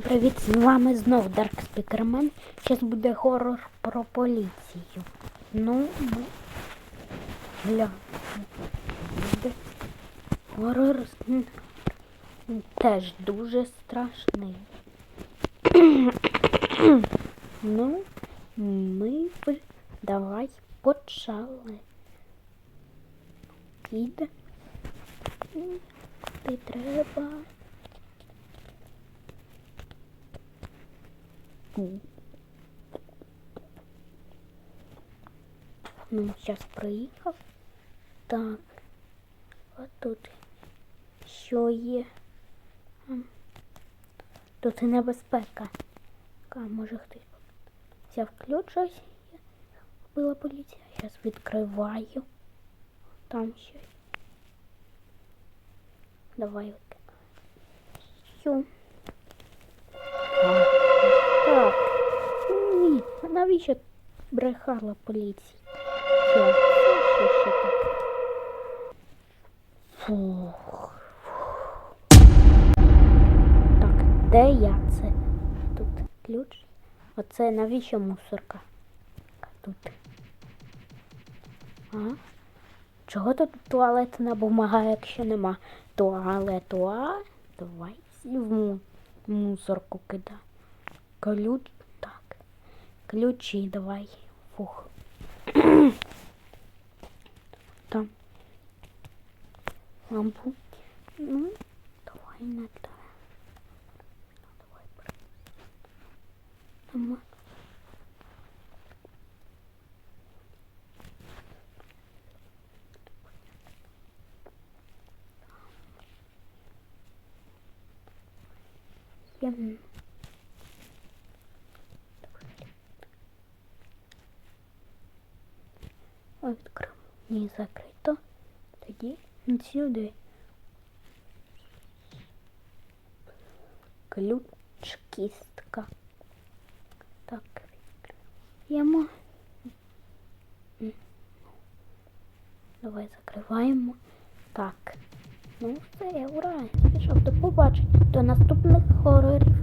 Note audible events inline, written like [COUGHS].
Привіт, з вами знов Дарк Спікермен. Зараз буде хорор про поліцію. Ну, ми. Буде хорор теж дуже страшний. [COUGHS] ну, ми б давай почали. Піде. Куди треба. Ну, зараз приїхав. Так. А тут що є? Тут і небезпека. А може хтось взяв ключ ось. Була поліція. Зараз відкриваю. Там щось. Давай. Все. Навіщо брехала що, що? Фух. Так, де я це? Тут ключ. Оце навіщо мусорка? Тут. А? Чого тут туалетна бумага, якщо нема туалету? А? Давай в мусорку кидай. Ключ. Так. Ключі давай. Фух. Там. Лампу. Ну, давай те. Ну, давай при- Там. Відкрив. Ні, закрито. Тоді сюди. Ключ кістка. Так, відкриваємо. М. Давай закриваємо. Так. Ну все, ура. Пішов до побачення. До наступних хорорів.